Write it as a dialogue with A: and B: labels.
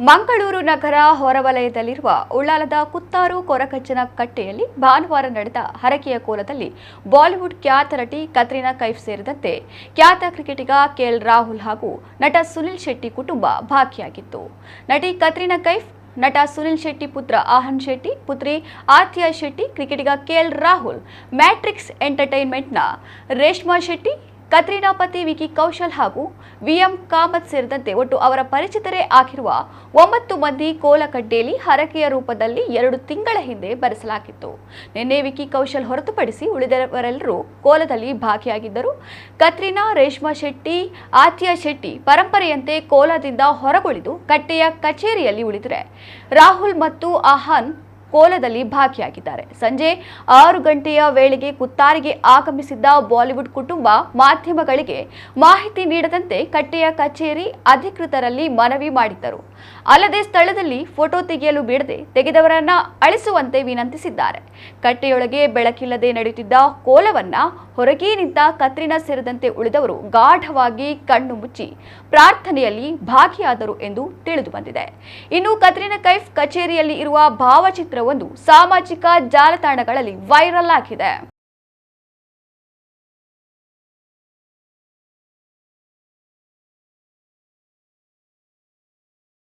A: ಮಂಗಳೂರು ನಗರ ಹೊರವಲಯದಲ್ಲಿರುವ ಉಳ್ಳಾಲದ ಕುತ್ತಾರು ಕೊರಕಚ್ಚನ ಕಟ್ಟೆಯಲ್ಲಿ ಭಾನುವಾರ ನಡೆದ ಹರಕೆಯ ಕೋಲದಲ್ಲಿ ಬಾಲಿವುಡ್ ಖ್ಯಾತ ನಟಿ ಕತ್ರಿನಾ ಕೈಫ್ ಸೇರಿದಂತೆ ಖ್ಯಾತ ಕ್ರಿಕೆಟಿಗ ಕೆಎಲ್ ರಾಹುಲ್ ಹಾಗೂ ನಟ ಸುನಿಲ್ ಶೆಟ್ಟಿ ಕುಟುಂಬ ಭಾಗಿಯಾಗಿತ್ತು. ನಟಿ ಕತ್ರಿನಾ ಕೈಫ್, ನಟ ಸುನಿಲ್ ಶೆಟ್ಟಿ ಪುತ್ರ ಆಹನ್ ಶೆಟ್ಟಿ, ಪುತ್ರಿ ಆತ್ಯಾ ಶೆಟ್ಟಿ, ಕ್ರಿಕೆಟಿಗ ಕೆಎಲ್ ರಾಹುಲ್, ಮ್ಯಾಟ್ರಿಕ್ಸ್ ಎಂಟರ್ಟೈನ್ಮೆಂಟ್ನ ರೇಷ್ಮಾ ಶೆಟ್ಟಿ ಕತ್ರಿನಾ ಪತಿ ವಿಕಿ ಕೌಶಲ್ ಹಾಗೂ ವಿಎಂ ಕಾಮತ್ ಸೇರಿದಂತೆ ಒಟ್ಟು ಅವರ ಪರಿಚಿತರೇ ಆಗಿರುವ ಒಂಬತ್ತು ಮಂದಿ ಕೋಲಕಡ್ಡೆಯಲ್ಲಿ ಹರಕೆಯ ರೂಪದಲ್ಲಿ ಎರಡು ತಿಂಗಳ ಹಿಂದೆ ಬರೆಸಲಾಗಿತ್ತು. ನಿನ್ನೆ ವಿಕಿ ಕೌಶಲ್ ಹೊರತುಪಡಿಸಿ ಉಳಿದವರೆಲ್ಲರೂ ಕೋಲದಲ್ಲಿ ಭಾಗಿಯಾಗಿದ್ದರು. ಕತ್ರಿನಾ, ರೇಷ್ಮಾ ಶೆಟ್ಟಿ, ಆತ್ಯಾ ಶೆಟ್ಟಿ ಪರಂಪರೆಯಂತೆ ಕೋಲದಿಂದ ಹೊರಗುಳಿದು ಕಟ್ಟೆಯ ಕಚೇರಿಯಲ್ಲಿ ಉಳಿದರೆ. ರಾಹುಲ್ ಮತ್ತು ಆಹಾನ್ ಕೋಲದಲ್ಲಿ ಭಾಗಿಯಾಗಿದ್ದಾರೆ. ಸಂಜೆ ಆರು ಗಂಟೆಯ ವೇಳೆಗೆ ಕುತ್ತಾರಿಗೆ ಆಗಮಿಸಿದ್ದ ಬಾಲಿವುಡ್ ಕುಟುಂಬ ಮಾಧ್ಯಮಗಳಿಗೆ ಮಾಹಿತಿ ನೀಡದಂತೆ ಕಟ್ಟೆಯ ಕಚೇರಿ ಅಧಿಕೃತರಲ್ಲಿ ಮನವಿ ಮಾಡಿದ್ದರು. ಅಲ್ಲದೆ ಸ್ಥಳದಲ್ಲಿ ಫೋಟೋ ತೆಗೆಯಲು ಬಿಡದೆ ತೆಗೆದವರನ್ನ ಅಳಿಸುವಂತೆ ವಿನಂತಿಸಿದ್ದಾರೆ. ಕಟ್ಟೆಯೊಳಗೆ ಬೆಳಕಿಲ್ಲದೆ ನಡೆಯುತ್ತಿದ್ದ ಕೋಲವನ್ನ ಹೊರಗೆ ನಿಂತ ಕತ್ರಿನಾ ಸೇರಿದಂತೆ ಉಳಿದವರು ಗಾಢವಾಗಿ ಕಣ್ಣು ಮುಚ್ಚಿ ಪ್ರಾರ್ಥನೆಯಲ್ಲಿ ಭಾಗಿಯಾದರು ಎಂದು ತಿಳಿದು ಬಂದಿದೆ ಇನ್ನು ಕತ್ರಿನಾ ಕೈಫ್ ಕಚೇರಿಯಲ್ಲಿ ಇರುವ ಭಾವಚಿತ್ರವೊಂದು ಸಾಮಾಜಿಕ ಜಾಲತಾಣಗಳಲ್ಲಿ ವೈರಲ್ ಆಗಿದೆ.